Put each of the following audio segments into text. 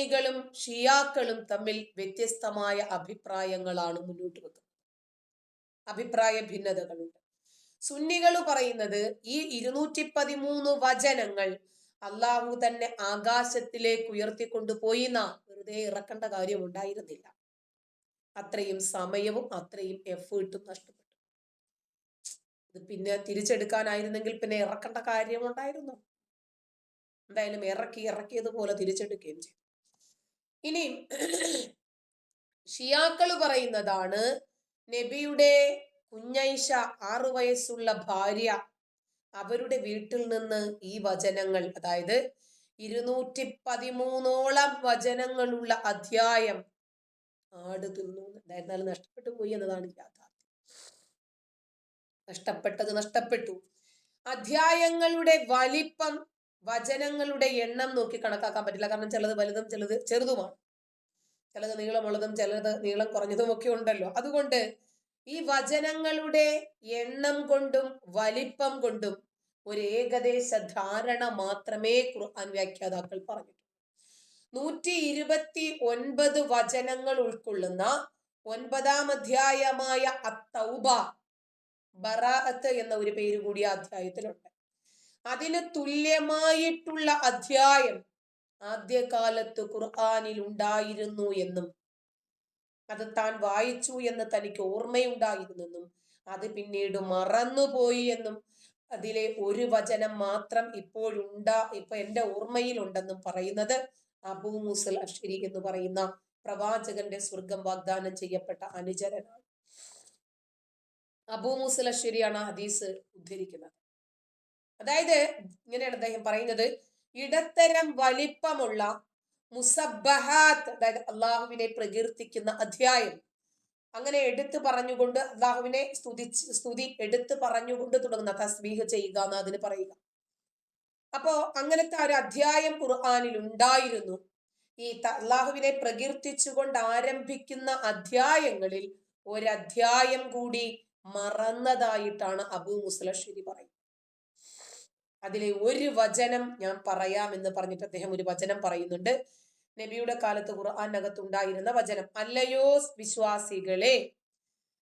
സുന്നികളും ഷിയാക്കളും തമ്മിൽ വ്യത്യസ്തമായ അഭിപ്രായങ്ങളാണ് മുന്നോട്ട് വെക്കുന്നത്. അഭിപ്രായ ഭിന്നതകളുണ്ട്. സുന്നികൾ പറയുന്നത് ഈ ഇരുന്നൂറ്റി പതിമൂന്ന് വചനങ്ങൾ അള്ളാഹു തന്നെ ആകാശത്തിലേക്ക് ഉയർത്തിക്കൊണ്ടുപോയി നാ വെറുതെ ഇറക്കേണ്ട കാര്യം ഉണ്ടായിരുന്നില്ല. അത്രയും സമയവും അത്രയും എഫേർട്ടും നഷ്ടപ്പെട്ടു. ഇത് പിന്നെ തിരിച്ചെടുക്കാനായിരുന്നെങ്കിൽ പിന്നെ ഇറക്കേണ്ട കാര്യം ഉണ്ടായിരുന്നു? എന്തായാലും ഇറക്കി ഇറക്കിയതുപോലെ തിരിച്ചെടുക്കുകയും ചെയ്തു. ഇനി ഷിയാക്കൾ പറയുന്നതാണ് നബിയുടെ കുഞ്ഞൈഷ ആറു വയസ്സുള്ള ഭാര്യ അവരുടെ വീട്ടിൽ നിന്ന് ഈ വചനങ്ങൾ അതായത് ഇരുന്നൂറ്റി പതിമൂന്നോളം വചനങ്ങളുള്ള അധ്യായം ആട് തിന്നു. എന്തായിരുന്നാലും നഷ്ടപ്പെട്ടു പോയി എന്നതാണ് യാഥാർത്ഥ്യം. നഷ്ടപ്പെട്ടത് നഷ്ടപ്പെട്ടു. അധ്യായങ്ങളുടെ വലിപ്പം വചനങ്ങളുടെ എണ്ണം നോക്കി കണക്കാക്കാൻ പറ്റില്ല. കാരണം ചിലത് വലുതും ചിലത് ചെറുതുമാണ്. ചിലത് നീളമുള്ളതും ചിലത് നീളം കുറഞ്ഞതും ഒക്കെ ഉണ്ടല്ലോ. അതുകൊണ്ട് ഈ വചനങ്ങളുടെ എണ്ണം കൊണ്ടും വലിപ്പം കൊണ്ടും ഒരു ഏകദേശ ധാരണ മാത്രമേ ഖുർആൻ വ്യാഖ്യാതാക്കൾ പറഞ്ഞിട്ടുള്ളൂ. നൂറ്റി ഇരുപത്തി ഒൻപത് വചനങ്ങൾ ഉൾക്കൊള്ളുന്ന ഒൻപതാം അധ്യായമായ അത്തൗബ ബറാഅത്ത് എന്ന ഒരു പേര് കൂടി അധ്യായത്തിലുണ്ട്. അതിന് തുല്യമായിട്ടുള്ള അധ്യായം ആദ്യകാലത്ത് ഖുർആാനിൽ ഉണ്ടായിരുന്നു എന്നും അത് താൻ വായിച്ചു എന്ന് തനിക്ക് ഓർമ്മയുണ്ടായിരുന്നെന്നും അത് പിന്നീട് മറന്നുപോയി എന്നും അതിലെ ഒരു വചനം മാത്രം ഇപ്പോഴുണ്ടാ ഇപ്പൊ എന്റെ ഓർമ്മയിലുണ്ടെന്നും പറയുന്നത് അബൂ മുസൽ അഷ്രി എന്ന് പറയുന്ന പ്രവാചകന്റെ സ്വർഗം വാഗ്ദാനം ചെയ്യപ്പെട്ട അനുചരനാണ്. അബൂ മുസൽ അഷ്രിയാണ് ഹദീസ് ഉദ്ധരിക്കുന്നത്. അതായത് ഇങ്ങനെയാണ് അദ്ദേഹം പറയുന്നത് ഇടത്തരം വലിപ്പമുള്ള മുസബഹാത്ത് അതായത് അള്ളാഹുവിനെ പ്രകീർത്തിക്കുന്ന അധ്യായം. അങ്ങനെ എടുത്തു പറഞ്ഞുകൊണ്ട് അള്ളാഹുവിനെ സ്തുതിച്ച് സ്തുതി എടുത്തു പറഞ്ഞുകൊണ്ട് തുടങ്ങുന്ന തസ്ബീഹ് ചെയ്യുക എന്ന് അതിന് പറയുക. അപ്പോ അങ്ങനത്തെ ഒരു അധ്യായം ഖുർആാനിൽ ഉണ്ടായിരുന്നു. ഈ അള്ളാഹുവിനെ പ്രകീർത്തിച്ചുകൊണ്ട് ആരംഭിക്കുന്ന അധ്യായങ്ങളിൽ ഒരധ്യായം കൂടി മറന്നതായിട്ടാണ് അബു മുസ്ലശ്ശേരി പറയുന്നത്. അതിലെ ഒരു വചനം ഞാൻ പറയാം എന്ന് പറഞ്ഞിട്ട് അദ്ദേഹം ഒരു വചനം പറയുന്നുണ്ട്. നബിയുടെ കാലത്ത് ഖുർആാനകത്തുണ്ടായിരുന്ന വചനം. അല്ലയോ വിശ്വാസികളെ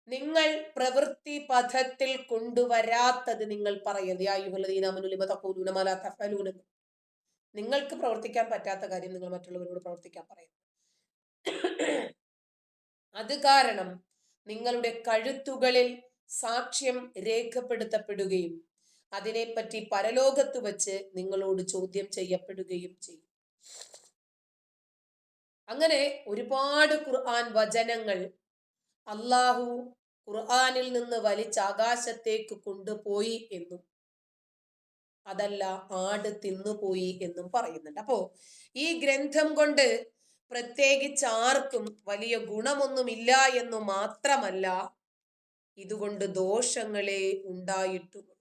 നിങ്ങൾ പ്രവൃത്തി പഥത്തിൽ കൊണ്ടുവരാത്തത് നിങ്ങൾ പറയുന്നത് നിങ്ങൾക്ക് പ്രവർത്തിക്കാൻ പറ്റാത്ത കാര്യം നിങ്ങൾ മറ്റുള്ളവരോട് പ്രവർത്തിക്കാൻ പറയുന്നു അത് കാരണം നിങ്ങളുടെ കഴുത്തുകളിൽ സാക്ഷ്യം രേഖപ്പെടുത്തപ്പെടുകയും അതിനെപ്പറ്റി പരലോകത്ത് വച്ച് നിങ്ങളോട് ചോദ്യം ചെയ്യപ്പെടുകയും ചെയ്യും. അങ്ങനെ ഒരുപാട് ഖുർആൻ വചനങ്ങൾ അള്ളാഹു ഖുർആനിൽ നിന്ന് വലിച്ച ആകാശത്തേക്ക് കൊണ്ടുപോയി എന്നും അതല്ല ആട് തിന്നുപോയി എന്നും പറയുന്നുണ്ട്. അപ്പോ ഈ ഗ്രന്ഥം കൊണ്ട് പ്രത്യേകിച്ച് ആർക്കും വലിയ ഗുണമൊന്നുമില്ല എന്നു മാത്രമല്ല ഇതുകൊണ്ട് ദോഷങ്ങളെ ഉണ്ടായിട്ടുള്ളൂ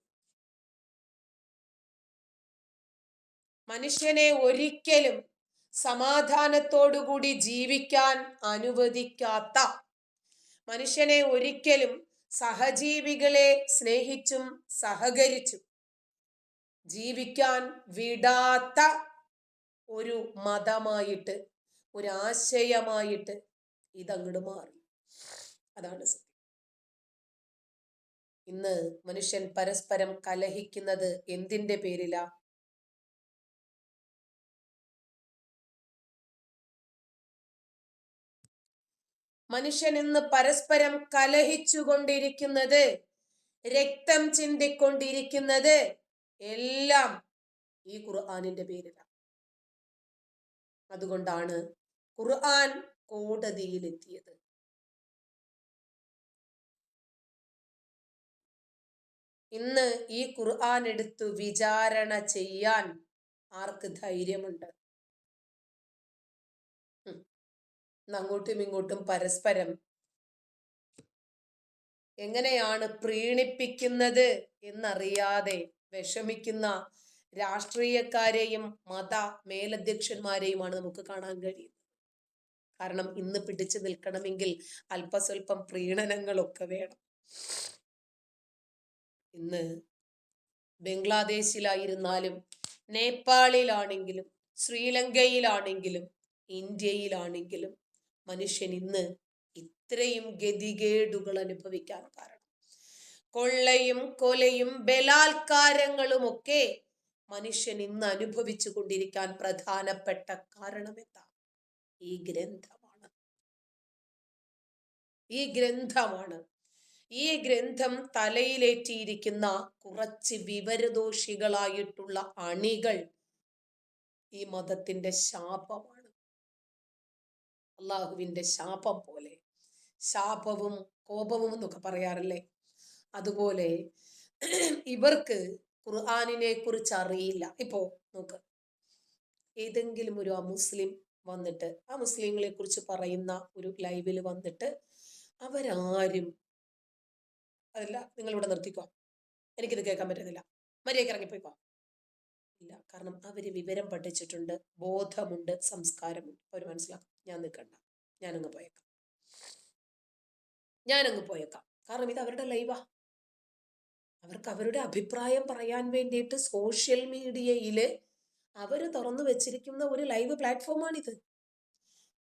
മനുഷ്യനെ ഒരിക്കലും സമാധാനത്തോടുകൂടി ജീവിക്കാൻ അനുവദിക്കാത്ത മനുഷ്യനെ ഒരിക്കലും സഹജീവികളെ സ്നേഹിച്ചും സഹകരിച്ചും ജീവിക്കാൻ വിടാത്ത ഒരു മതമായിട്ട് ഒരു ആശയമായിട്ട് ഇതങ്ങോട്ട് മാറി. അതാണ് സത്യം. ഇന്ന് മനുഷ്യൻ പരസ്പരം കലഹിക്കുന്നത് എന്തിന്റെ പേരിലാ? മനുഷ്യൻ ഇന്ന് പരസ്പരം കലഹിച്ചുകൊണ്ടിരിക്കുന്നത് രക്തം ചിന്തിക്കൊണ്ടിരിക്കുന്നത് എല്ലാം ഈ ഖുർആാനിന്റെ പേരിലാണ് അതുകൊണ്ടാണ് ഖുർആൻ കോടതിയിലെത്തിയത്. ഇന്ന് ഈ ഖുർആൻ എടുത്തു വിചാരണ ചെയ്യാൻ ആർക്ക് ധൈര്യമുണ്ട്? അങ്ങോട്ടും ഇങ്ങോട്ടും പരസ്പരം എങ്ങനെയാണ് പ്രീണിപ്പിക്കുന്നത് എന്നറിയാതെ വിഷമിക്കുന്ന രാഷ്ട്രീയക്കാരെയും മത മേലധ്യക്ഷന്മാരെയുമാണ് നമുക്ക് കാണാൻ കഴിയുന്നത്. കാരണം ഇന്ന് പിടിച്ചു നിൽക്കണമെങ്കിൽ അല്പസ്വല്പം പ്രീണനങ്ങളൊക്കെ വേണം. ഇന്ന് ബംഗ്ലാദേശിലായിരുന്നാലും നേപ്പാളിലാണെങ്കിലും ശ്രീലങ്കയിലാണെങ്കിലും ഇന്ത്യയിലാണെങ്കിലും മനുഷ്യൻ ഇന്ന് ഇത്രയും ഗതികേടുകൾ അനുഭവിക്കാൻ കാരണം. കൊള്ളയും കൊലയും ബലാത്കാരങ്ങളും ഒക്കെ മനുഷ്യൻ ഇന്ന് അനുഭവിച്ചു കൊണ്ടിരിക്കാൻ പ്രധാനപ്പെട്ട കാരണം എന്താ? ഈ ഗ്രന്ഥമാണ്. ഈ ഗ്രന്ഥമാണ്. ഈ ഗ്രന്ഥം തലയിലേറ്റിയിരിക്കുന്ന കുറച്ച് വിവരദോഷികളായിട്ടുള്ള അണികൾ ഈ മതത്തിന്റെ ശാപമാണ്. അള്ളാഹുവിന്റെ ശാപം പോലെ. ശാപവും കോപവും എന്നൊക്കെ പറയാറില്ലേ? അതുപോലെ ഇവർക്ക് ഖുർആാനിനെ കുറിച്ച് അറിയില്ല. ഇപ്പോ നോക്ക്. ഏതെങ്കിലും ഒരു അമുസ്ലിം വന്നിട്ട് ആ മുസ്ലിങ്ങളെ കുറിച്ച് പറയുന്ന ഒരു ലൈവിൽ വന്നിട്ട് അവരാരും അതല്ല നിങ്ങളിവിടെ നിർത്തിക്കോ? എനിക്കിത് കേൾക്കാൻ പറ്റുന്നില്ല. മര്യാദയ്ക്ക് ഇറങ്ങിപ്പോയിക്കോ? ഇല്ല. കാരണം അവർ വിവരം പഠിച്ചിട്ടുണ്ട് ബോധമുണ്ട് സംസ്കാരമുണ്ട്. അവർ മനസ്സിലാക്കും. ഞാൻ നിൽക്കണ്ട ഞാനങ്ങ് പോയേക്കാം. ഞാനങ്ങ് പോയേക്കാം. കാരണം ഇത് അവരുടെ ലൈവാ. അവർക്ക് അവരുടെ അഭിപ്രായം പറയാൻ വേണ്ടിയിട്ട് സോഷ്യൽ മീഡിയയിൽ അവർ തുറന്നു വെച്ചിരിക്കുന്ന ഒരു ലൈവ് പ്ലാറ്റ്ഫോമാണിത്.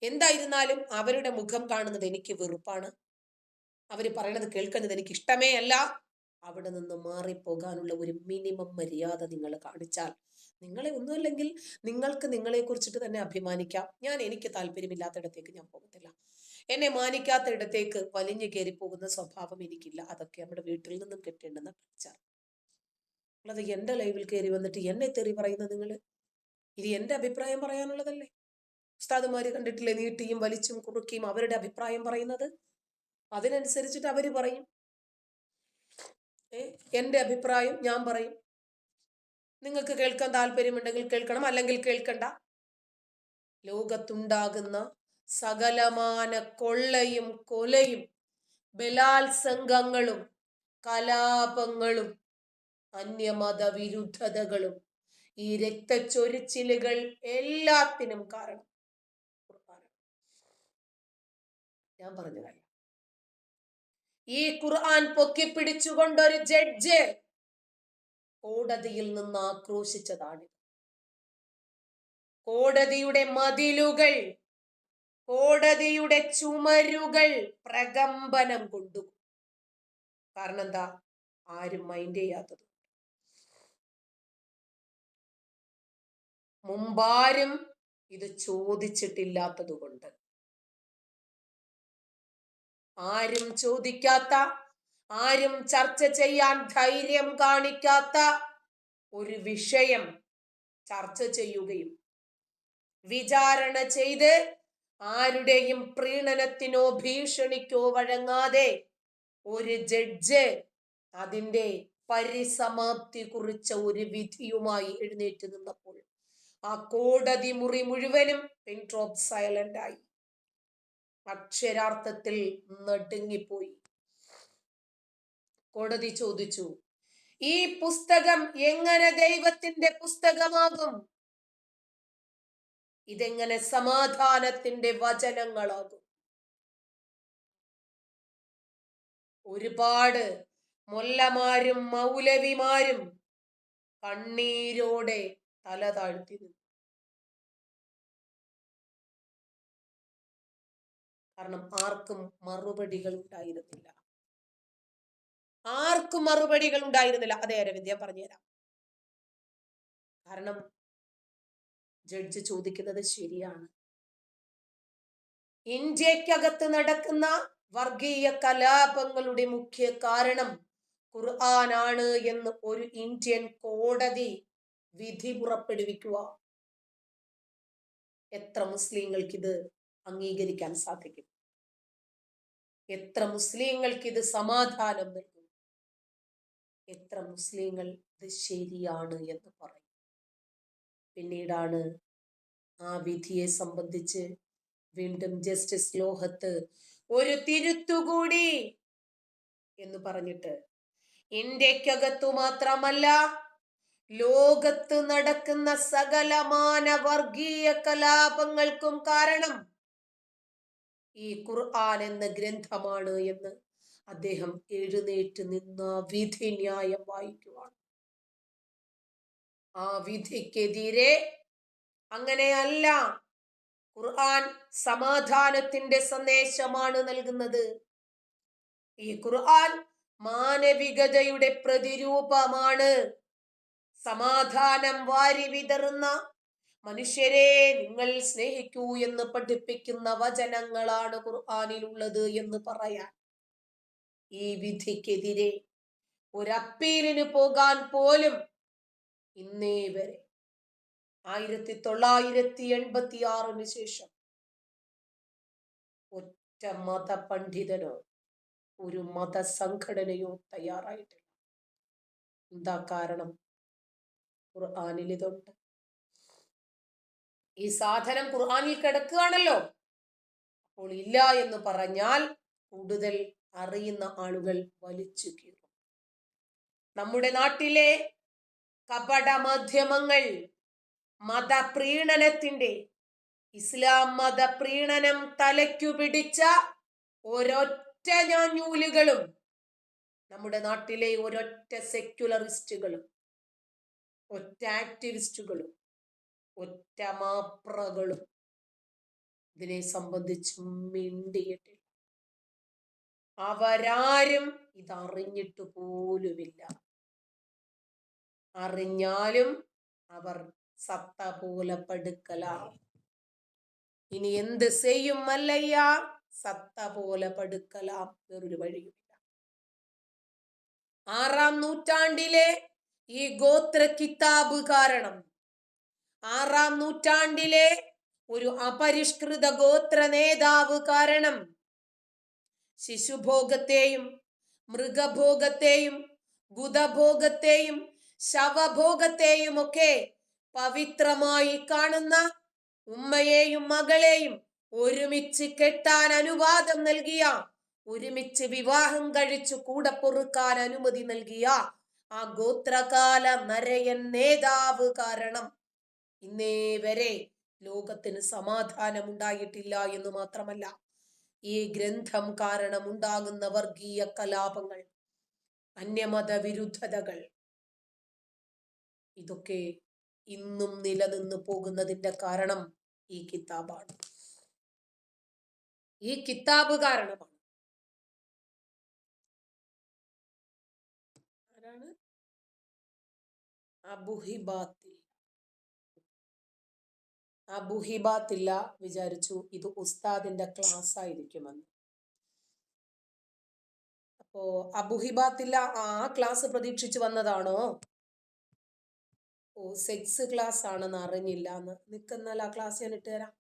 എന്തായിരുന്നാലും അവരുടെ മുഖം കാണുന്നത് എനിക്ക് വെറുപ്പാണ്. അവർ പറയണത് കേൾക്കുന്നത് എനിക്ക് ഇഷ്ടമേ അല്ല. അവിടെ നിന്ന് മാറിപ്പോകാനുള്ള ഒരു മിനിമം മര്യാദ നിങ്ങൾ കാണിച്ചാൽ. നിങ്ങളെ ഒന്നുമല്ലെങ്കിൽ നിങ്ങൾക്ക് നിങ്ങളെ കുറിച്ചിട്ട് തന്നെ അഭിമാനിക്കാം. ഞാൻ എനിക്ക് താല്പര്യമില്ലാത്തിടത്തേക്ക് ഞാൻ പോകത്തില്ല. എന്നെ മാനിക്കാത്ത ഇടത്തേക്ക് വലിഞ്ഞു കയറി പോകുന്ന സ്വഭാവം എനിക്കില്ല. അതൊക്കെ നമ്മുടെ വീട്ടിൽ നിന്നും കിട്ടേണ്ടെന്ന് കൾച്ചർ അല്ലാതെ എന്റെ ലൈവിൽ കയറി വന്നിട്ട് എന്നെ തെറി പറയുന്നത് നിങ്ങൾ? ഇത് എന്റെ അഭിപ്രായം പറയാനുള്ളതല്ലേ? ഉസ്താദുമാര് കണ്ടിട്ടില്ലേ നീട്ടിയും വലിച്ചും കുറുക്കിയും അവരുടെ അഭിപ്രായം പറയുന്നത്? അതിനനുസരിച്ചിട്ട് അവർ പറയും. എന്റെ അഭിപ്രായം ഞാൻ പറയും. നിങ്ങൾക്ക് കേൾക്കാൻ താല്പര്യമുണ്ടെങ്കിൽ കേൾക്കണം അല്ലെങ്കിൽ കേൾക്കണ്ട. ലോകത്തുണ്ടാകുന്ന സകലമാന കൊള്ളയും കൊലയും ബലാത്സംഗങ്ങളും കലാപങ്ങളും അന്യമത വിരുദ്ധതകളും ഈ രക്തച്ചൊരിച്ചിലുകൾ എല്ലാത്തിനും കാരണം ഞാൻ പറഞ്ഞു കാര്യം ഈ ഖുർആൻ പൊക്കിപ്പിടിച്ചുകൊണ്ടൊരു ജഡ്ജ് കോടതിയിൽ നിന്ന് ആക്രോശിച്ചതാണ് കോടതിയുടെ മതിലുകൾ കോടതിയുടെ ചുമരുകൾ പ്രകമ്പനം കൊണ്ടു. കാരണം എന്താ ആരും മൈൻഡ് ചെയ്യാത്തത്. മുമ്പാരും ഇത് ചോദിച്ചിട്ടില്ലാത്തത് കൊണ്ട്. ആരും ചോദിക്കാത്ത ആരും ചർച്ച ചെയ്യാൻ ധൈര്യം കാണിക്കാത്ത ഒരു വിഷയം ചർച്ച ചെയ്യുകയും വിചാരണ ചെയ്ത് ആരുടെയും പ്രീണനത്തിനോ ഭീഷണിക്കോ വഴങ്ങാതെ ഒരു ജഡ്ജ് അതിന്റെ പരിസമാപ്തി കുറിച്ച ഒരു വിധിയുമായി എഴുന്നേറ്റ് നിന്നപ്പോൾ ആ കോടതി മുറി മുഴുവനും പിൻ സൈലന്റ് ആയി അക്ഷരാർത്ഥത്തിൽ നടുങ്ങിപ്പോയി. കോടതി ചോദിച്ചു ഈ പുസ്തകം എങ്ങനെ ദൈവത്തിന്റെ പുസ്തകമാകും? ഇതെങ്ങനെ സമാധാനത്തിന്റെ വചനങ്ങളാകും? ഒരുപാട് മൊല്ലമാരും മൗലവിമാരും കണ്ണീരോടെ തല താഴ്ത്തി നിന്നു. കാരണം ആർക്കും മറുപടികൾ ഉണ്ടായിരുന്നില്ല. ആർക്കും മറുപടികൾ ഉണ്ടായിരുന്നില്ല. അതെ അരവിന്ദ് പറഞ്ഞുതരാം. കാരണം ജഡ്ജ് ചോദിക്കുന്നത് ശരിയാണ്. ഇന്ത്യക്കകത്ത് നടക്കുന്ന വർഗീയ കലാപങ്ങളുടെ മുഖ്യ കാരണം ഖുർആനാണ് എന്ന് ഒരു ഇന്ത്യൻ കോടതി വിധി പുറപ്പെടുവിക്കുക. എത്ര മുസ്ലിങ്ങൾക്ക് ഇത് അംഗീകരിക്കാൻ സാധിക്കും. എത്ര മുസ്ലിങ്ങൾക്ക് ഇത് സമാധാനം നൽകും? എത്ര മുസ്ലിങ്ങൾ ഇത് ശരിയാണ് എന്ന് പറയും. പിന്നീടാണ് ആ വിധിയെ സംബന്ധിച്ച് വീണ്ടും ജസ്റ്റിസ് ലോഹത്ത് ഒരു തിരുത്തുകൂടി എന്ന് പറഞ്ഞിട്ട് ഇന്ത്യക്കകത്തു മാത്രമല്ല ലോകത്ത് നടക്കുന്ന സകലമാന വർഗീയ കലാപങ്ങൾക്കും കാരണം ഈ ഖുർആൻ എന്ന ഗ്രന്ഥമാണ് എന്ന് അദ്ദേഹം എഴുന്നേറ്റ് നിന്ന് വിധി ന്യായം വായിക്കുവാണ് ആ വിധിക്കെതിരെ അങ്ങനെയല്ല ഖുർആൻ സമാധാനത്തിന്റെ സന്ദേശമാണ് നൽകുന്നത്. ഈ ഖുർആൻ മാനവികതയുടെ പ്രതിരൂപമാണ്. സമാധാനം വാരി വിതറുന്ന മനുഷ്യരെ നിങ്ങൾ സ്നേഹിക്കൂ എന്ന് പഠിപ്പിക്കുന്ന വചനങ്ങളാണ് ഖുർആാനിലുള്ളത് എന്ന് പറയാൻ. ഈ വിധിക്കെതിരെ ഒരപ്പീലിന് പോകാൻ പോലും ഇന്നേ വരെ. ആയിരത്തി തൊള്ളായിരത്തി എൺപത്തി ആറിന് ശേഷം ഒറ്റ മത പണ്ഡിതനോ ഒരു മതസംഘടനയോ തയ്യാറായിട്ടില്ല. എന്താ കാരണം? ഖുർആാനിൽ ഇതുണ്ട് ഈ സാധനം ഖുർആാനിൽ കിടക്കുകയാണല്ലോ. അപ്പോൾ ഇല്ല എന്ന് പറഞ്ഞാൽ കൂടുതൽ അറിയുന്ന ആളുകൾ വലിച്ചു കീറും. നമ്മുടെ നാട്ടിലെ കപട മാധ്യമങ്ങൾ മതപ്രീണനത്തിന്റെ ഇസ്ലാം മതപ്രീണനം തലയ്ക്കു പിടിച്ച ഒരൊറ്റ ഞാഞ്ഞൂലുകളും നമ്മുടെ നാട്ടിലെ ഒരൊറ്റ സെക്യുലറിസ്റ്റുകളും ഒറ്റ ആക്ടിവിസ്റ്റുകളും ഒറ്റ മാപ്രകളും ഇതിനെ സംബന്ധിച്ച് മിണ്ടിയിട്ടില്ല. അവരാരും ഇതറിഞ്ഞിട്ട് പോലുമില്ല. അറിഞ്ഞാലും അവർ സത്ത പോലെ പടുക്കലാണ്. ഇനി എന്ത് ചെയ്യും അല്ലയ്യ സത്ത പോലെ പടുക്കലാം വേറൊരു വഴിയുമില്ല. ആറാം നൂറ്റാണ്ടിലെ ഈ ഗോത്ര കിതാബ് കാരണം ആറാം നൂറ്റാണ്ടിലെ ഒരു അപരിഷ്കൃത ഗോത്ര നേതാവ് കാരണം. ശിശുഭോഗത്തെയും മൃഗഭോഗത്തെയും ഗുദഭോഗത്തെയും ശവഭോഗത്തെയും ഒക്കെ പവിത്രമായി കാണുന്ന ഉമ്മയെയും മകളെയും ഒരുമിച്ച് കെട്ടാൻ അനുവാദം നൽകിയ ഒരുമിച്ച് വിവാഹം കഴിച്ചു കൂടെ പൊറുക്കാൻ അനുമതി നൽകിയ ആ ഗോത്രകാല നരയൻ നേതാവ് കാരണം. ഇന്നേ വരെ ലോകത്തിന് സമാധാനമുണ്ടായിട്ടില്ല എന്ന് മാത്രമല്ല ഈ ഗ്രന്ഥം കാരണം ഉണ്ടാകുന്ന വർഗീയ കലാപങ്ങൾ അന്യമത വിരുദ്ധതകൾ ഇതൊക്കെ ഇന്നും നിലനിന്ന് പോകുന്നതിന്റെ കാരണം ഈ കിതാബാണ്. ഈ കിതാബ് കാരണമാണ്. ആരാണ്? അബുഹിബാത്തിൽ അബുഹിബാത്തില്ല വിചാരിച്ചു ഇത് ഉസ്താദിന്റെ ക്ലാസ് ആയിരിക്കുമെന്ന്. അപ്പോ അബുഹിബാത്തില്ല ആ ക്ലാസ് പ്രതീക്ഷിച്ചു വന്നതാണോ? ഓ സെക്സ് ക്ലാസ് ആണെന്ന് അറിഞ്ഞില്ല എന്ന് നിൽക്കുന്നാൽ ആ ക്ലാസ് ഞാൻ ഇട്ട് തരാം.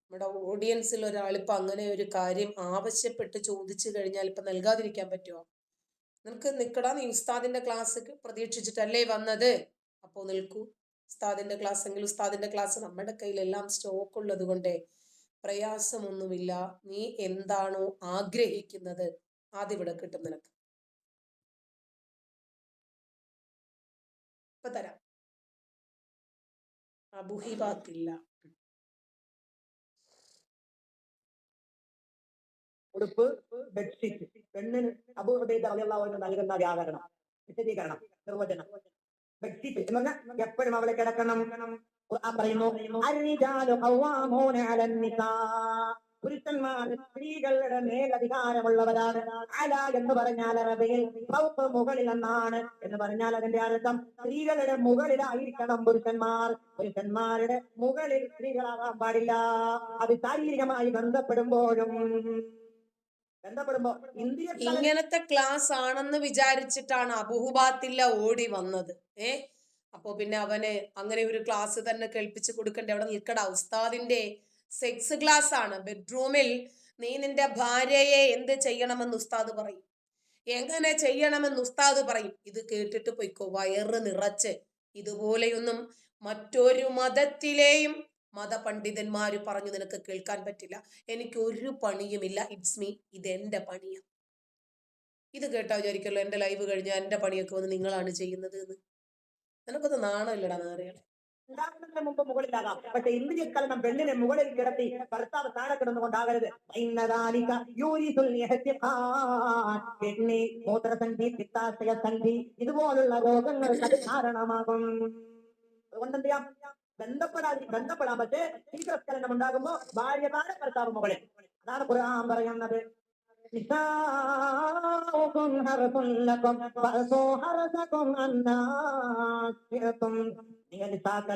നമ്മുടെ ഓഡിയൻസിൽ ഒരാൾ ഇപ്പൊ അങ്ങനെ ഒരു കാര്യം ആവശ്യപ്പെട്ട് ചോദിച്ചു കഴിഞ്ഞാൽ ഇപ്പൊ നൽകാതിരിക്കാൻ പറ്റുമോ നിനക്ക് നിൽക്കടാ നീ ഉസ്താദിന്റെ ക്ലാസ് പ്രതീക്ഷിച്ചിട്ടല്ലേ വന്നത്? അപ്പോ നിൽക്കൂ. ഉസ്താദിന്റെ ക്ലാസ് എങ്കിൽ ഉസ്താദിന്റെ ക്ലാസ് നമ്മുടെ കയ്യിലെല്ലാം സ്റ്റോക്ക് ഉള്ളത് കൊണ്ട് പ്രയാസമൊന്നുമില്ല. നീ എന്താണോ ആഗ്രഹിക്കുന്നത് അതിവിടെ കിട്ടും നിനക്ക്. ഇപ്പൊ തരാം. അബുഹിബാത്തില്ല. ഉടുപ്പ് ബെഡ്ഷീറ്റ് പെണ്ണിന് റളിയല്ലാഹു അൻഹു നൽകുന്ന വ്യാകരണം. വിശദീകരണം. നിർവചനം. ബെഡ്ഷീറ്റ് എന്ന് പറഞ്ഞാൽ എപ്പോഴും അവളെ കിടക്കണം. പറയുന്നു. പുരുഷന്മാർ സ്ത്രീകളുടെ മേൽ അധികാരമുള്ളവരാണ് അല എന്ന് പറഞ്ഞാൽ അറബിയിൽ ഫൗഖ് മുകളിൽ എന്നാണ് എന്ന് പറഞ്ഞാൽ അതിന്റെ അർത്ഥം സ്ത്രീകളുടെ മുകളിലായിരിക്കണം പുരുഷന്മാർ. പുരുഷന്മാരുടെ മുകളിൽ സ്ത്രീകളാകാൻ പാടില്ല. അത് ശാരീരികമായി ബന്ധപ്പെടുമ്പോഴും ഇങ്ങനത്തെ ക്ലാസ് ആണെന്ന് വിചാരിച്ചിട്ടാണ് അബുഹുബാത്തില്ല ഓടി വന്നത്. ഏ? അപ്പോ പിന്നെ അവന് അങ്ങനെ ഒരു ക്ലാസ് തന്നെ കേൾപ്പിച്ചു കൊടുക്കണ്ടേ അവിടെ നിൽക്കട. ഉസ്താദിന്റെ സെക്സ് ക്ലാസ് ആണ്. ബെഡ്റൂമിൽ നീ നിന്റെ ഭാര്യയെ എന്ത് ചെയ്യണമെന്ന് ഉസ്താദ് പറയും. എങ്ങനെ ചെയ്യണമെന്ന് ഉസ്താദ് പറയും. ഇത് കേട്ടിട്ട് പോയിക്കോ. വയറ് നിറച്ച്. ഇതുപോലെയൊന്നും മറ്റൊരു മതത്തിലെയും മതപണ്ഡിതന്മാര് പറഞ്ഞു നിനക്ക് കേൾക്കാൻ പറ്റില്ല. എനിക്ക് ഒരു പണിയുമില്ല. ഇറ്റ്സ് മീ ഇത് എന്റെ പണിയാണ് ഇത് കേട്ടാ വിചാരിക്കല്ലോ എന്റെ ലൈവ് കഴിഞ്ഞാൽ എന്റെ പണിയൊക്കെ വന്ന് നിങ്ങളാണ് ചെയ്യുന്നത് എന്ന്. നിനക്കൊന്ന് നാണമില്ലടാ നാറികളെ ഇതുപോലുള്ള രോഗങ്ങൾക്ക് കാരണമാകും. അതുകൊണ്ട് എന്ത് ബന്ധപ്പെടാൻ ബന്ധപ്പെടാൻ പറ്റേ ശീഘ്രസ്ഖലനം ഉണ്ടാകുമ്പോ ഭാര്യ താഴെ ഭർത്താവ് മുകളിൽ. അതാണ് ഖുർആൻ പറയുന്നത്. ശിഅ്തും. നിങ്ങൾ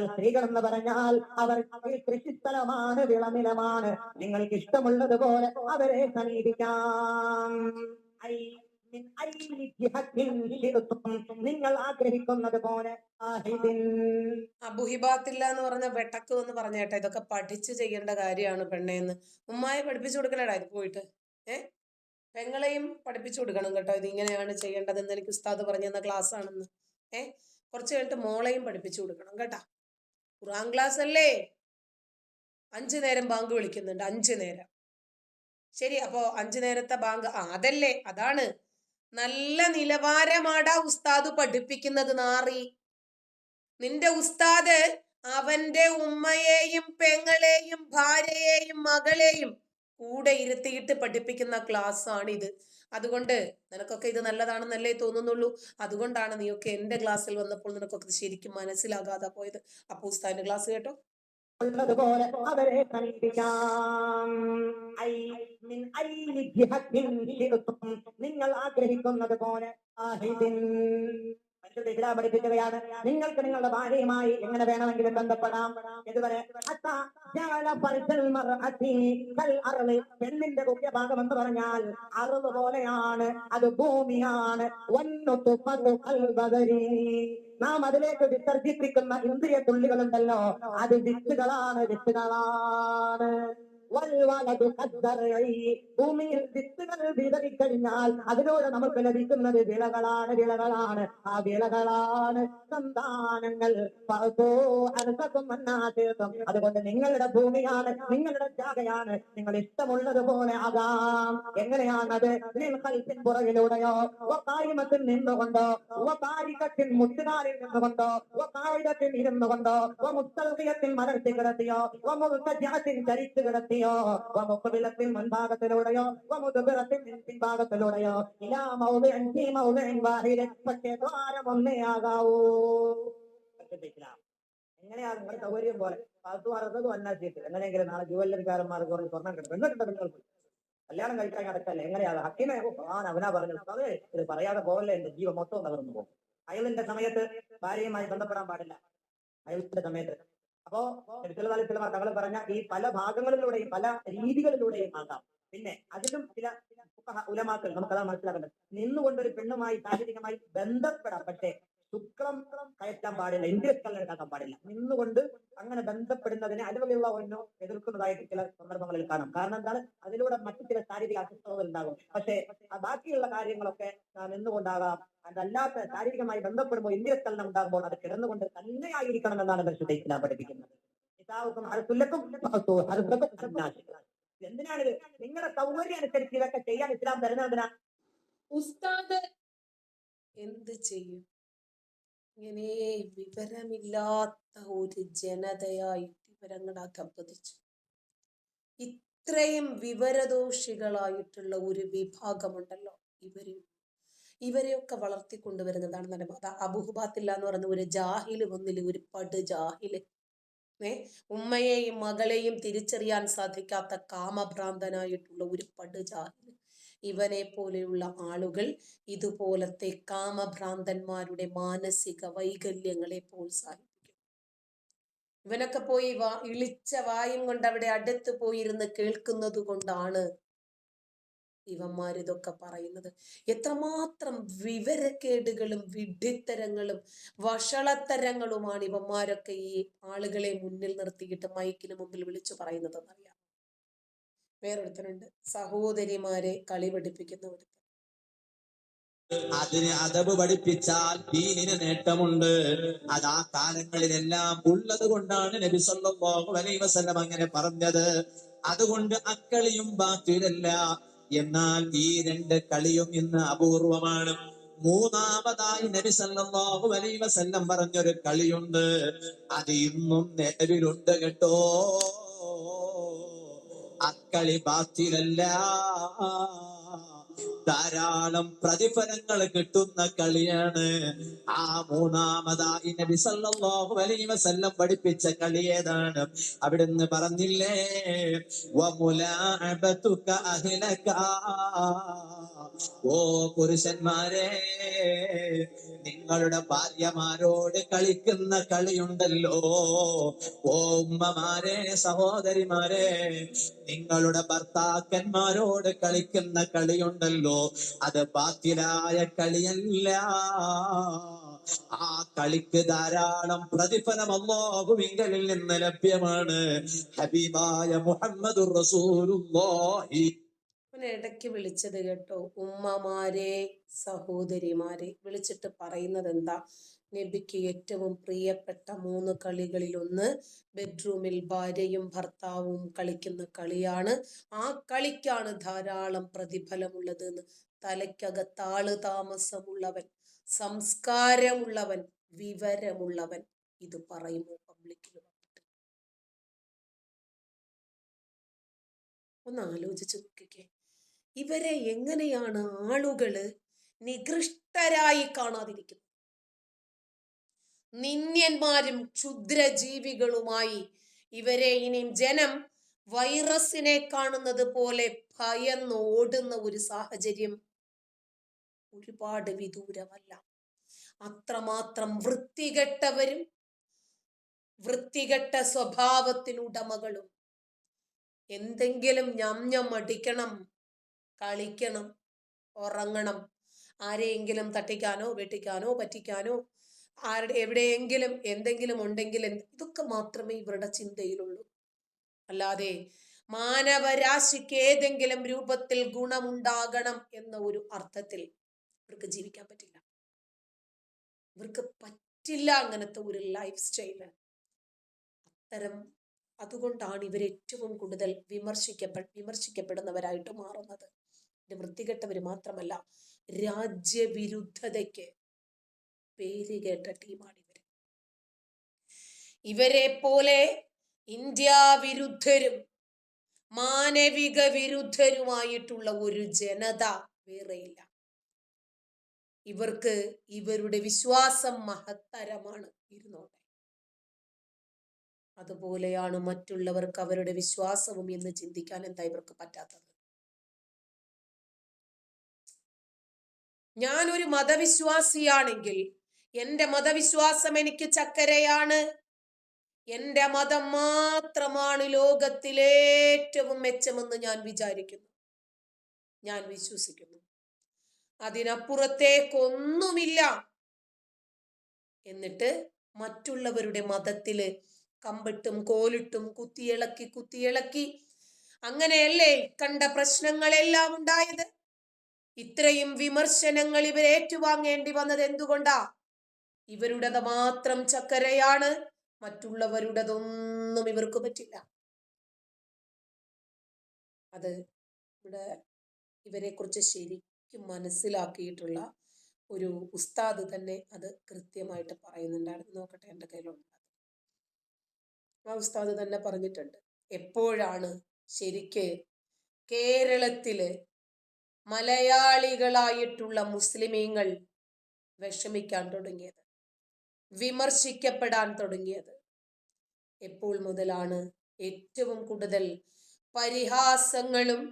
സ്ത്രീകൾ എന്ന് പറഞ്ഞാൽ അവർ കൃഷിസ്ഥലമാണ് വിളനിലമാണ്. നിങ്ങൾക്ക് ഇഷ്ടമുള്ളതുപോലെ അവരെ സമീപിക്കാം. നിങ്ങൾ ആഗ്രഹിക്കുന്നത് പോലെ. അബുഹിബാത്തില്ല എന്ന് പറഞ്ഞ വെട്ടക്ക് എന്ന് പറഞ്ഞേട്ട ഇതൊക്കെ പഠിച്ചു ചെയ്യേണ്ട കാര്യമാണ് പെണ്ണേന്ന്. ഉമ്മായെ പഠിപ്പിച്ചു കൊടുക്കലടാ ഇത് പോയിട്ട്. ഏ? പെങ്ങളെയും പഠിപ്പിച്ചു കൊടുക്കണം കേട്ടോ ഇത് ഇങ്ങനെയാണ് ചെയ്യേണ്ടതെന്ന് എനിക്ക് ഉസ്താദ് പറഞ്ഞു തന്ന ക്ലാസ് ആണെന്ന് ഏ? കുറച്ച് കഴിഞ്ഞിട്ട് മോളെയും പഠിപ്പിച്ചു കൊടുക്കണം കേട്ടാ. ഖുറാൻ ക്ലാസ് അല്ലേ അഞ്ചു നേരം ബാങ്ക് വിളിക്കുന്നുണ്ട് അഞ്ചു നേരം. ശരി അപ്പോ അഞ്ചു നേരത്തെ ബാങ്ക് ആ അതല്ലേ അതാണ്. നല്ല നിലവാരമാടാ ഉസ്താദ് പഠിപ്പിക്കുന്നത് നാറി. നിന്റെ ഉസ്താദ് അവന്റെ ഉമ്മയെയും പെങ്ങളെയും ഭാര്യയെയും മകളെയും കൂടെ ഇരുത്തിയിട്ട് പഠിപ്പിക്കുന്ന ക്ലാസ് ആണിത് അതുകൊണ്ട് നിനക്കൊക്കെ ഇത് നല്ലതാണെന്നല്ലേ തോന്നുന്നുള്ളൂ? അതുകൊണ്ടാണ് നീയൊക്കെ എന്റെ ക്ലാസ്സിൽ വന്നപ്പോൾ നിനക്കൊക്കെ ശരിക്കും മനസ്സിലാകാതെ പോയത്. അപ്പൊ ഉസ്താദിന്റെ ക്ലാസ് കേട്ടോ. ഉള്ളതുപോലെ അവരെ ശിഅ്തും. നിങ്ങൾ ആഗ്രഹിക്കുന്നത് പോലെ പഠിപ്പിക്കുകയാണ് നിങ്ങൾക്ക് നിങ്ങളുടെ ഭാര്യയുമായി എങ്ങനെ വേണമെങ്കിലും ബന്ധപ്പെടാം ഇതുവരെ. പെണ്ണിന്റെ മുഖ്യഭാഗം എന്ന് പറഞ്ഞാൽ അറുത് പോലെയാണ് അത് ഭൂമിയാണ് ബദരി. നാം അതിലേക്ക് വിസർജിപ്പിക്കുന്ന ഇന്ദ്രിയ തുള്ളികളുണ്ടല്ലോ. അത് വിത്തുകളാണ് വിത്തുകളാണ്. ഭൂമിയിൽ വിത്തുകൾ വിതറിക്കഴിഞ്ഞാൽ അതിലൂടെ നമുക്ക് ലഭിക്കുന്നത് വിളകളാണ് വിളകളാണ്. ആ വിളകളാണ് സന്താനങ്ങൾ. അതുകൊണ്ട് നിങ്ങളുടെ ഭൂമിയാണ് നിങ്ങളുടെ ജാഗയാണ്. നിങ്ങൾ ഇഷ്ടമുള്ളതുപോലെ ആകാം. എങ്ങനെയാണത്? നിൽക്കൽപ്പിൻ പുറകിലൂടെയോ? വഖായിമത്തിൽ നിന്നുകൊണ്ടോ? വഖാരികത്തിൽ മുത്തുകാലിൽ നിന്നുകൊണ്ടോ? കായികത്തിൽ ഇരുന്നുകൊണ്ടോ? കൊണ്ടോ വമുസ്തൽഖിയത്തിൽ മലർത്തി കിടത്തിയോ? വമുൽത്തജഅത്തിൽ ചരിച്ചു കിടത്തിയോ വമുഖബിലത്തിൽ മുൻഭാഗത്തിലൂടെയോ? വമുദ്ബിറത്തിൽ പിൻഭാഗത്തിലൂടെയോ? ഇലാ മൗദിഇൻ ഫീ മൗദിഇൻ വാഹിര പക്ഷേ ദ്വാരം ഒന്നേ ആകാവൂ. എങ്ങനെയാണ് നിങ്ങളുടെ സൗകര്യം പോലെ. പത്തും അറുപതും അന്നാശിയിട്ട് എങ്ങനെയെങ്കിലും നാളെ ജുവല്ലറിക്കാരന്മാർക്ക് കുറച്ച് സ്വർണം കിട്ടും. എന്നിട്ടുണ്ട് നിങ്ങൾക്ക് കല്യാണം കഴിക്കാൻ കിടക്കല്ലേ? എങ്ങനെയാണ് ഹക്കിനെ ഞാൻ അവനാ പറഞ്ഞത്. അതെ ഇത് പറയാതെ പോകല്ലേ? എന്റെ ജീവൻ മൊത്തം തകർന്നു പോകും. അയലിന്റെ സമയത്ത് ഭാര്യയുമായി ബന്ധപ്പെടാൻ പാടില്ല. അയലിന്റെ സമയത്ത് അപ്പോ ചിലതാലിച്ചിലമാർ തങ്ങൾ പറഞ്ഞ ഈ പല ഭാഗങ്ങളിലൂടെയും പല രീതികളിലൂടെയും ആകാം. പിന്നെ അതിലും ചില ഉലമാക്കൾ നമുക്കതാണ് മനസ്സിലാക്കേണ്ടത് നിന്നുകൊണ്ട് ഒരു പെണ്ണുമായി ശാരീരികമായി ബന്ധപ്പെടാം. പക്ഷേ ശുക്രം കയറ്റാൻ പാടില്ല ഇന്ദ്രിയസ്ഥലം എടുക്കാൻ പാടില്ല. നിന്നുകൊണ്ട് അങ്ങനെ ബന്ധപ്പെടുന്നതിനെ അതുപോലെയുള്ള ഒന്നോ എതിർക്കുന്നതായിട്ട് ചില സന്ദർഭങ്ങളിൽ കാണാം. കാരണം എന്താണ്? അതിലൂടെ മറ്റു ചില ശാരീരിക അസ്വസ്ഥതകൾ ഉണ്ടാകും. പക്ഷേ ബാക്കിയുള്ള കാര്യങ്ങളൊക്കെ നിന്നുകൊണ്ടാകാം. അതല്ലാത്ത ശാരീരികമായി ബന്ധപ്പെടുമ്പോൾ ഇന്ദ്രിയസ്കലനം ഉണ്ടാകുമ്പോൾ അത് കിടന്നുകൊണ്ട് തന്നെയായിരിക്കണം എന്നാണ് പരിശുദ്ധ പഠിപ്പിക്കുന്നത്. പിതാവുക്കും അറുത്തുല്ലക്കും എന്തിനാണ് നിങ്ങളുടെ സൗകര്യം അനുസരിച്ച് ഇതൊക്കെ ചെയ്യാൻ ഇസ്ലാം തരുന്നതിനാ ഉസ്താദ് എന്ത് ചെയ്യും? ഇങ്ങനെ വിവരമില്ലാത്ത ഒരു ജനതയായിട്ട് ഇവരങ്ങടെ അധപ്പതിച്ചു ഇത്രയും വിവരദോഷികളായിട്ടുള്ള ഒരു വിഭാഗമുണ്ടല്ലോ ഇവർ. ഇവരെയൊക്കെ വളർത്തിക്കൊണ്ടുവരുന്നതാണ് നല്ല അതാ അബുഹുബാത്തില്ല എന്ന് പറയുന്ന ഒരു ജാഹിൽ വന്നില്ല ഒരു പട് ജാഹിൽ. ഏ? ഉമ്മയെയും മകളെയും തിരിച്ചറിയാൻ സാധിക്കാത്ത കാമഭ്രാന്തനായിട്ടുള്ള ഒരു പട് ജാഹിൽ. ഇവനെ പോലെയുള്ള ആളുകൾ ഇതുപോലത്തെ കാമഭ്രാന്തന്മാരുടെ മാനസിക വൈകല്യങ്ങളെ പ്രോത്സാഹിപ്പിക്കും. ഇവനൊക്കെ പോയി വാ ഇളിച്ച വായും കൊണ്ട് അവിടെ അടുത്ത് പോയിരുന്ന് കേൾക്കുന്നത് കൊണ്ടാണ് ഇവന്മാർ ഇതൊക്കെ പറയുന്നത്. എത്രമാത്രം വിവരക്കേടുകളും വിഡ്ഢിത്തരങ്ങളും വഷളത്തരങ്ങളുമാണ് ഇവന്മാരൊക്കെ ഈ ആളുകളെ മുന്നിൽ നിർത്തിയിട്ട് മൈക്കിന് മുമ്പിൽ വിളിച്ചു പറയുന്നത് എന്നറിയാം വേറൊരുത്തനുണ്ട്. സഹോദരിമാരെ കളി പഠിപ്പിക്കുന്ന ഒരുത്തൻ. അതിന് അതവ് പഠിപ്പിച്ചാൽ ദീനിന് നേട്ടമുണ്ട്. അത് ആ കാലങ്ങളിലെല്ലാം ഉള്ളത് കൊണ്ടാണ് നബി സല്ലല്ലാഹു അലൈഹി വസല്ലം അങ്ങനെ പറഞ്ഞത്. അതുകൊണ്ട് അക്കളിയും ബാത്തിലല്ല എന്നാൽ ഈ രണ്ട് കളിയും ഇന്ന് അപൂർവമാണ്. മൂന്നാമതായി നബി സല്ലല്ലാഹു അലൈഹി വസല്ലം പറഞ്ഞൊരു കളിയുണ്ട്. അത് ഇന്നും നിലവിലുണ്ട് കേട്ടോ. അക്കളി ബാത്തിലല്ല. ധാരാളം പ്രതിഫലങ്ങൾ കിട്ടുന്ന കളിയാണ്. ആ മൂന്നാമതായി നബി സല്ലല്ലാഹു അലൈഹി വസല്ലം പഠിപ്പിച്ച കളി ഏതാണ്? അവിടുന്ന് പറഞ്ഞില്ലേ വമുലാഅബതുക അഹ്ലക. ഓ പുരുഷന്മാരെ നിങ്ങളുടെ ഭാര്യമാരോട് കളിക്കുന്ന കളിയുണ്ടല്ലോ. ഓ ഉമ്മമാരെ സഹോദരിമാരെ നിങ്ങളുടെ ഭർത്താക്കന്മാരോട് കളിക്കുന്ന കളിയുണ്ടല്ലോ. അത് ബാത്തിലായ കളിയല്ല. ആ കളിക്ക് ധാരാളം പ്രതിഫലം അള്ളാഹുവിങ്കലിൽ നിന്ന് ലഭ്യമാണ്. ഹബീബായ മുഹമ്മദ് റസൂലുള്ളാഹി. ഇടയ്ക്ക് വിളിച്ചത് കേട്ടോ ഉമ്മമാരെ സഹോദരിമാരെ. വിളിച്ചിട്ട് പറയുന്നത് എന്താ? നബിക്ക് ഏറ്റവും പ്രിയപ്പെട്ട മൂന്ന് കളികളിൽ ഒന്ന് ബെഡ്റൂമിൽ ഭാര്യയും ഭർത്താവും കളിക്കുന്ന കളിയാണ്. ആ കളിക്കാണ് ധാരാളം പ്രതിഫലമുള്ളത് എന്ന്. തലയ്ക്കകത്താൾ താമസമുള്ളവൻ സംസ്കാരമുള്ളവൻ വിവരമുള്ളവൻ. ഇത് പറയുമോ പബ്ലിക്കിൽ വന്നിട്ട്. ഒന്ന് ആലോചിച്ച് നോക്കിക്കേ. ഇവരെ എങ്ങനെയാണ് ആളുകൾ നികൃഷ്ടരായി കാണാതിരിക്കുന്നത്? നിന്ദ്യന്മാരും ക്ഷുദ്രജീവികളുമായി. ഇവരെ ഇനിയും ജനം വൈറസിനെ കാണുന്നത് പോലെ ഭയന്ന് ഓടുന്ന ഒരു സാഹചര്യം ഒരുപാട് വിദൂരമല്ല. അത്രമാത്രം വൃത്തികെട്ടവരും വൃത്തികെട്ട സ്വഭാവത്തിനുടമകളും എന്തെങ്കിലും ഞം ഞം അടിക്കണം കളിക്കണം ഉറങ്ങണം. ആരെയെങ്കിലും തട്ടിക്കാനോ വെട്ടിക്കാനോ പറ്റിക്കാനോ ആരുടെ എവിടെയെങ്കിലും എന്തെങ്കിലും ഉണ്ടെങ്കിൽ ഇതൊക്കെ മാത്രമേ ഇവരുടെ ചിന്തയിലുള്ളൂ. അല്ലാതെ മാനവരാശിക്ക് ഏതെങ്കിലും രൂപത്തിൽ ഗുണമുണ്ടാകണം എന്ന ഒരു അർത്ഥത്തിൽ ഇവർക്ക് ജീവിക്കാൻ പറ്റില്ല. ഇവർക്ക് പറ്റില്ല അങ്ങനത്തെ ഒരു ലൈഫ് സ്റ്റൈൽ അത്തരം അതുകൊണ്ടാണ് ഇവർ ഏറ്റവും കൂടുതൽ വിമർശിക്കപ്പെ വിമർശിക്കപ്പെടുന്നവരായിട്ട് മാറുന്നത്. ഇത് വൃത്തികെട്ടവർ മാത്രമല്ല രാജ്യവിരുദ്ധതയ്ക്ക് പേര് കേട്ട ടീമാണ് ഇവർ ഇവരെ പോലെ ഇന്ത്യ വിരുദ്ധരും മാനവിക വിരുദ്ധരുമായിട്ടുള്ള ഒരു ജനത വേറെയില്ല. ഇവർക്ക് ഇവരുടെ വിശ്വാസം മഹത്തരമാണ് ഇരുന്നോട്ടെ. അതുപോലെയാണ് മറ്റുള്ളവർക്ക് അവരുടെ വിശ്വാസവും എന്ന് ചിന്തിക്കാൻ എന്താ ഇവർക്ക് പറ്റാത്തത്? ഞാനൊരു മതവിശ്വാസിയാണെങ്കിൽ എന്റെ മതവിശ്വാസം എനിക്ക് ചക്കരയാണ്. എന്റെ മതം മാത്രമാണ് ലോകത്തിലേറ്റവും മെച്ചമെന്ന് ഞാൻ വിചാരിക്കുന്നു. ഞാൻ വിശ്വസിക്കുന്നു. അതിനപ്പുറത്തേക്കൊന്നുമില്ല. എന്നിട്ട് മറ്റുള്ളവരുടെ മതത്തിൽ കമ്പിട്ടും കോലിട്ടും കുത്തിയിളക്കി കുത്തിയിളക്കി. അങ്ങനെയല്ലേ കണ്ട പ്രശ്നങ്ങളെല്ലാം ഉണ്ടായത്? ഇത്രയും വിമർശനങ്ങൾ ഇവർ ഏറ്റുവാങ്ങേണ്ടി വന്നത് എന്തുകൊണ്ടാ? ഇവരുടേത് മാത്രം ചക്കരയാണ് മറ്റുള്ളവരുടേതൊന്നും ഇവർക്ക് പറ്റില്ല. അത് ഇവിടെ ഇവരെ കുറിച്ച് ശരിക്കും മനസ്സിലാക്കിയിട്ടുള്ള ഒരു ഉസ്താദ് തന്നെ അത് കൃത്യമായിട്ട് പറയുന്നുണ്ടായിരുന്നു നോക്കട്ടെ എന്റെ കയ്യിലുണ്ട് ആ ഉസ്താദ് തന്നെ പറഞ്ഞിട്ടുണ്ട് എപ്പോഴാണ് ശരിക്ക് കേരളത്തിൽ മലയാളികളായിട്ടുള്ള മുസ്ലിമീങ്ങൾ വിഷമിക്കാൻ തുടങ്ങിയത്? വിമർശിക്കപ്പെടാൻ തുടങ്ങിയത്. എപ്പോൾ മുതലാണ് ഏറ്റവും കൂടുതൽ പരിഹാസങ്ങളും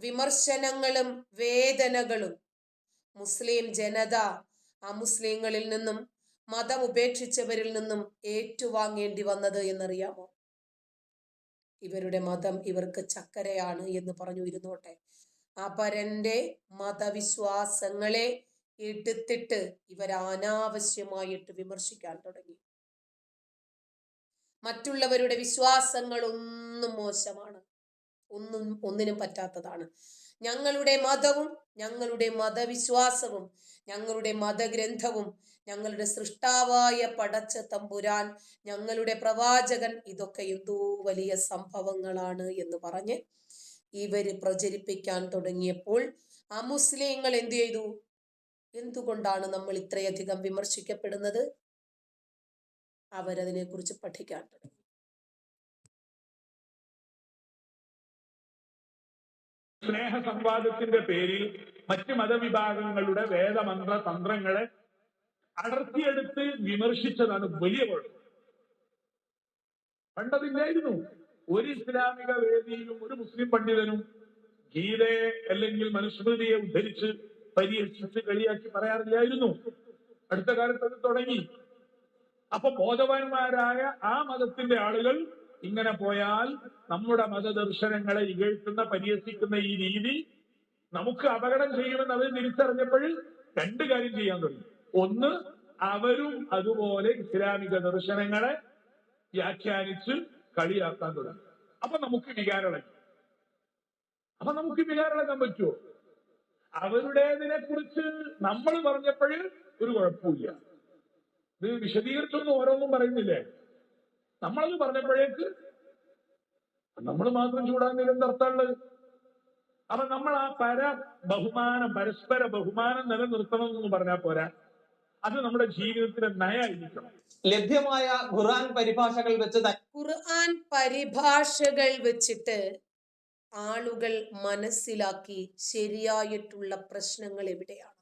വിമർശനങ്ങളും വേദനകളും? മുസ്ലിം ജനത അമുസ്ലിങ്ങളിൽ നിന്നും മതം ഉപേക്ഷിച്ചവരിൽ നിന്നും ഏറ്റുവാങ്ങേണ്ടി വന്നത് എന്നറിയാമോ? ഇവരുടെ മതം ഇവർക്ക് ചക്കരയാണ് എന്ന് പറഞ്ഞു ഇരുന്നോട്ടെ അപരന്റെ മതവിശ്വാസങ്ങളെ എടുത്തിട്ട് ഇവർ അനാവശ്യമായിട്ട് വിമർശിക്കാൻ തുടങ്ങി. മറ്റുള്ളവരുടെ വിശ്വാസങ്ങൾ ഒന്നും മോശമാണ്. ഒന്നും ഒന്നിനും പറ്റാത്തതാണ്. ഞങ്ങളുടെ മതവും ഞങ്ങളുടെ മതവിശ്വാസവും ഞങ്ങളുടെ മതഗ്രന്ഥവും ഞങ്ങളുടെ സൃഷ്ടാവായ പടച്ച തമ്പുരാൻ ഞങ്ങളുടെ പ്രവാചകൻ ഇതൊക്കെ എന്തോ വലിയ സംഭവങ്ങളാണ് എന്ന് പറഞ്ഞ് ഇവർ പ്രചരിപ്പിക്കാൻ തുടങ്ങിയപ്പോൾ ആ മുസ്ലിങ്ങൾ എന്തു ചെയ്തു? എന്തുകൊണ്ടാണ് നമ്മൾ ഇത്രയധികം വിമർശിക്കപ്പെടുന്നത്? അവരതിനെ കുറിച്ച് പഠിക്കാൻ തുടങ്ങി. സ്നേഹ സംവാദത്തിന്റെ പേരിൽ മറ്റ് മതവിഭാഗങ്ങളുടെ വേദമന്ത്ര തന്ത്രങ്ങളെ അടർത്തിയെടുത്ത് വിമർശിച്ചതാണ് വലിയ കുഴപ്പം. പണ്ടതില്ലായിരുന്നു. ഒരു ഇസ്ലാമിക വേദിയിലും ഒരു മുസ്ലിം പണ്ഡിതനും ഗീതയെ അല്ലെങ്കിൽ മനുസ്മൃതിയെ ഉദ്ധരിച്ച് പരിഹസിച്ച് കളിയാക്കി പറയാറില്ലായിരുന്നു. അടുത്ത കാലത്ത് അത് തുടങ്ങി. അപ്പൊ ബോധവാന്മാരായ ആ മതത്തിന്റെ ആളുകൾ ഇങ്ങനെ പോയാൽ നമ്മുടെ മതദർശനങ്ങളെ ഇകഴ്ത്തുന്ന പരിഹസിക്കുന്ന ഈ രീതി നമുക്ക് അപകടം ചെയ്യുമെന്ന് അവർ തിരിച്ചറിഞ്ഞപ്പോൾ രണ്ട് കാര്യം ചെയ്യാൻ തുടങ്ങി. ഒന്ന് അവരും അതുപോലെ ഇസ്ലാമിക ദർശനങ്ങളെ വ്യാഖ്യാനിച്ച് കളിയാക്കാൻ തുടങ്ങി. അപ്പൊ നമുക്ക് വികാരം അപ്പൊ നമുക്ക് വികാരളക്കാൻ പറ്റുമോ അവരുടേതിനെ കുറിച്ച് നമ്മൾ പറഞ്ഞപ്പോൾ ഒരു കുഴപ്പമില്ല ഇത് വിശദീകരിച്ചൊന്നും ഓരോന്നും പറയുന്നില്ലേ? നമ്മളത് പറഞ്ഞപ്പോഴേക്ക് നമ്മൾ മാത്രം ചൂടാകുന്നതിൽ എന്തർത്ഥമുള്ളത് അപ്പൊ നമ്മൾ ആ പര ബഹുമാനം പരസ്പര ബഹുമാനം നിലനിർത്തണം എന്ന് പറഞ്ഞാൽ പോരാ. അത് നമ്മുടെ ജീവിതത്തിന്റെ നയായിരിക്കണം. ലഭ്യമായ ഖുർആൻ പരിഭാഷകൾ വെച്ച് ഖുർആൻ പരിഭാഷകൾ വെച്ചിട്ട് ആളുകൾ മനസ്സിലാക്കി ശരിയായിട്ടുള്ള പ്രശ്നങ്ങൾ എവിടെയാണ്?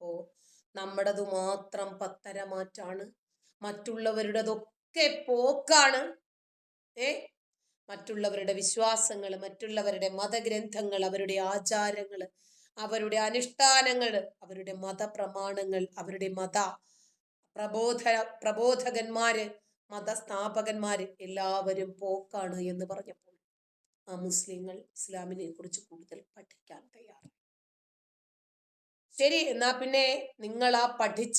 അപ്പോ നമ്മുടേത് മാത്രം പത്തരമാറ്റാണ്. മറ്റുള്ളവരുടേതൊക്കെ പോക്കാണ്. ഏ? മറ്റുള്ളവരുടെ വിശ്വാസങ്ങൾ മറ്റുള്ളവരുടെ മതഗ്രന്ഥങ്ങൾ അവരുടെ ആചാരങ്ങൾ അവരുടെ അനുഷ്ഠാനങ്ങൾ അവരുടെ മതപ്രമാണങ്ങൾ അവരുടെ മത പ്രബോധ പ്രബോധകന്മാര് മതസ്ഥാപകന്മാര് എല്ലാവരും പോക്കാണ് എന്ന് പറഞ്ഞപ്പോൾ ആ മുസ്ലിങ്ങൾ ഇസ്ലാമിനെ കുറിച്ച് കൂടുതൽ പഠിക്കാൻ തയ്യാറാണ്. ശരി എന്നാ പിന്നെ നിങ്ങൾ ആ പഠിച്ച